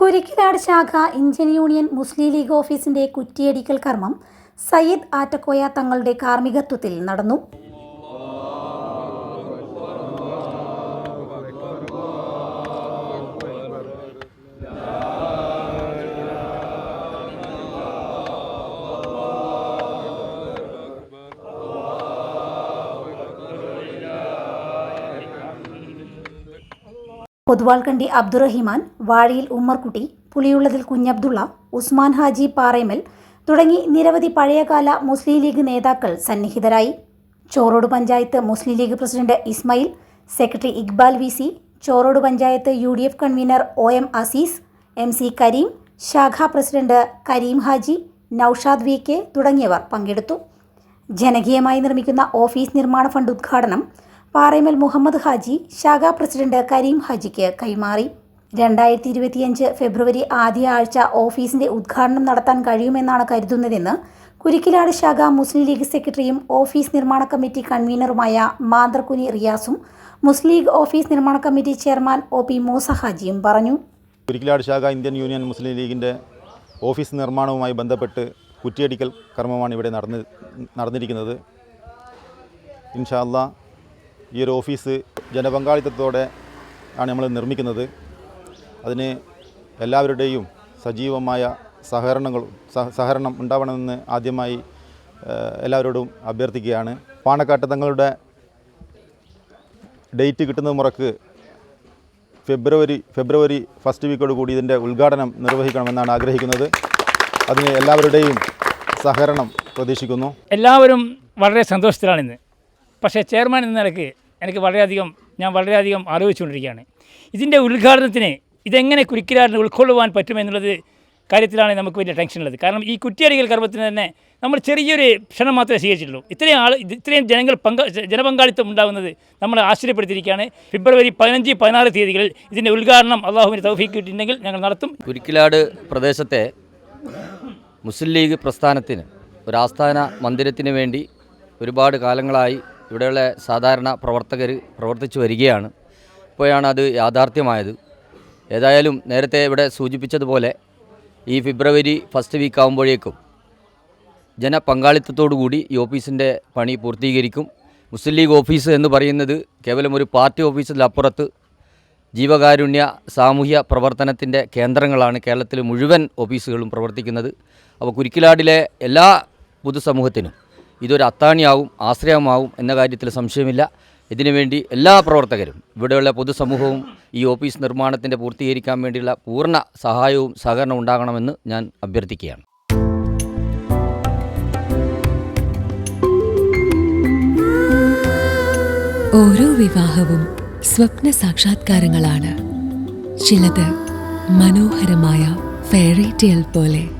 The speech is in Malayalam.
Kurikkilad ശാഖ ഇന്ത്യൻ യൂണിയൻ മുസ്ലിം ലീഗ് ഓഫീസിന്റെ കുറ്റിയടിക്കൽ കർമ്മം സയ്യിദ് ആറ്റക്കോയ തങ്ങളുടെ കാർമ്മികത്വത്തിൽ നടന്നു. പൊതുവാൾക്കണ്ടി അബ്ദുറഹിമാൻ വാഴയിൽ ഉമ്മർകുട്ടി പുളിയുള്ളതിൽ കുഞ്ഞബ്ദുള്ള ഉസ്മാൻ ഹാജി പാറേമൽ തുടങ്ങി നിരവധി പഴയകാല മുസ്ലിം ലീഗ് നേതാക്കൾ സന്നിഹിതരായി. Chorode panchayat Muslim League president Ismail secretary Iqbal V C Chorode panchayat U D F convener O M Azeez M C Kareem ശാഖാ president Kareem Haji Noushad V K തുടങ്ങിയവർ പങ്കെടുത്തു. ജനകീയമായി നിർമ്മിക്കുന്ന ഓഫീസ് നിർമ്മാണ ഫണ്ട് ഉദ്ഘാടനം പാറേമൽ മുഹമ്മദ് ഹാജി ശാഖാ പ്രസിഡന്റ് കരീം ഹാജിക്ക് കൈമാറി. രണ്ടായിരത്തി ഇരുപത്തിയഞ്ച് ഫെബ്രുവരി ആദ്യ ആഴ്ച ഓഫീസിന്റെ ഉദ്ഘാടനം നടത്താൻ കഴിയുമെന്നാണ് കരുതുന്നതെന്ന് കുരിക്കിലാട് ശാഖ മുസ്ലിം ലീഗ് സെക്രട്ടറിയും ഓഫീസ് നിർമ്മാണ കമ്മിറ്റി കൺവീനറുമായ മാന്തർകുനി റിയാസും മുസ്ലിം ലീഗ് ഓഫീസ് നിർമ്മാണ committee chairman O P Moosa ഹാജിയും പറഞ്ഞു. കുരിക്കിലാട് ശാഖ ഇന്ത്യൻ യൂണിയൻ മുസ്ലിം ലീഗിന്റെ ഓഫീസ് നിർമ്മാണവുമായി ബന്ധപ്പെട്ട് കുറ്റിയടിക്കൽ കർമ്മമാണ് ഇവിടെ നടന്ന് നടന്നിരിക്കുന്നത്. ഇൻഷാല്ല ഈ ഒരു ഓഫീസ് ജനപങ്കാളിത്തത്തോടെ ആണ് നമ്മൾ നിർമ്മിക്കുന്നത്. അതിന് എല്ലാവരുടെയും സജീവമായ സഹകരണങ്ങളും സഹ- സഹകരണം ഉണ്ടാവണമെന്ന് ആദ്യമായി എല്ലാവരോടും അഭ്യർത്ഥിക്കുകയാണ്. പാണക്കാട്ട് തങ്ങളുടെ ഡേറ്റ് കിട്ടുന്ന മുറക്ക് ഫെബ്രുവരി ഫെബ്രുവരി ഫസ്റ്റ് വീക്കോട് കൂടി ഇതിന്റെ ഉദ്ഘാടനം നിർവഹിക്കണമെന്നാണ് ആഗ്രഹിക്കുന്നത്. അതിന് എല്ലാവരുടെയും സഹകരണം പ്രതീക്ഷിക്കുന്നു. എല്ലാവരും വളരെ സന്തോഷത്തിലാണിന്ന് പക്ഷേ ചെയർമാൻ എന്ന നിലയ്ക്ക് എനിക്ക് വളരെയധികം ഞാൻ വളരെയധികം ആലോചിച്ചുകൊണ്ടിരിക്കുകയാണ്. ഇതിന്റെ ഉദ്ഘാടനത്തിന് ഇതെങ്ങനെ കുരിക്കിലാറിന് ഉൾക്കൊള്ളുവാൻ പറ്റുമെന്നുള്ളത് കാര്യത്തിലാണ് നമുക്ക് വലിയ ടെൻഷനുള്ളത്. കാരണം ഈ കുറ്റിയടികൾ കർമ്മത്തിന് തന്നെ നമ്മൾ ചെറിയൊരു ക്ഷണം മാത്രമേ സ്വീകരിച്ചിട്ടുള്ളൂ. ഇത്രയും ആൾ ഇത് ഇത്രയും ജനങ്ങൾ പങ്ക ജനപങ്കാളിത്തം ഉണ്ടാകുന്നത് നമ്മൾ ആശ്ചര്യപ്പെടുത്തിയിരിക്കുകയാണ്. ഫെബ്രുവരി പതിനഞ്ച് പതിനാറ് തീയതികളിൽ ഇതിന്റെ ഉദ്ഘാടനം അള്ളാഹുവിന് തൗഫീക്ക് ഞങ്ങൾ നടത്തും. കുരിക്കിലാട് പ്രദേശത്തെ മുസ്ലിം ലീഗ് പ്രസ്ഥാനത്തിന് ഒരു ആസ്ഥാന മന്ദിരത്തിന് വേണ്ടി ഒരുപാട് കാലങ്ങളായി ഇവിടെയുള്ള സാധാരണ പ്രവർത്തകർ പ്രവർത്തിച്ചു വരികയാണ്. ഇപ്പോഴാണ് അത് യാഥാർത്ഥ്യമായത്. ഏതായാലും നേരത്തെ ഇവിടെ സൂചിപ്പിച്ചതുപോലെ ഈ ഫെബ്രുവരി ഫസ്റ്റ് വീക്ക് ആകുമ്പോഴേക്കും ജനപങ്കാളിത്തത്തോടുകൂടി ഈ ഓഫീസിന്റെ പണി പൂർത്തീകരിക്കും. മുസ്ലിം ലീഗ് ഓഫീസ് എന്ന് പറയുന്നത് കേവലം ഒരു പാർട്ടി ഓഫീസിലപ്പുറത്ത് ജീവകാരുണ്യ സാമൂഹ്യ പ്രവർത്തനത്തിന്റെ കേന്ദ്രങ്ങളാണ് കേരളത്തിലെ മുഴുവൻ ഓഫീസുകളും പ്രവർത്തിക്കുന്നത്. അപ്പോൾ കുരിക്കിലാടിലെ എല്ലാ പൊതുസമൂഹത്തിനും ഇതൊരു അത്താണിയാവും ആശ്രയമാവും എന്ന കാര്യത്തിൽ സംശയമില്ല. ഇതിനുവേണ്ടി എല്ലാ പ്രവർത്തകരും ഇവിടെയുള്ള പൊതുസമൂഹവും ഈ ഓഫീസ് നിർമ്മാണത്തിന്റെ പൂർത്തീകരിക്കാൻ വേണ്ടിയുള്ള പൂർണ സഹായവും സഹകരണവും ഉണ്ടാകണമെന്ന് ഞാൻ അഭ്യർത്ഥിക്കുകയാണ്. ഓരോ വിവാഹവും സ്വപ്ന സാക്ഷാത്കാരങ്ങളാണ്. ചിലത് മനോഹരമായ ഫെയറി പോലെ.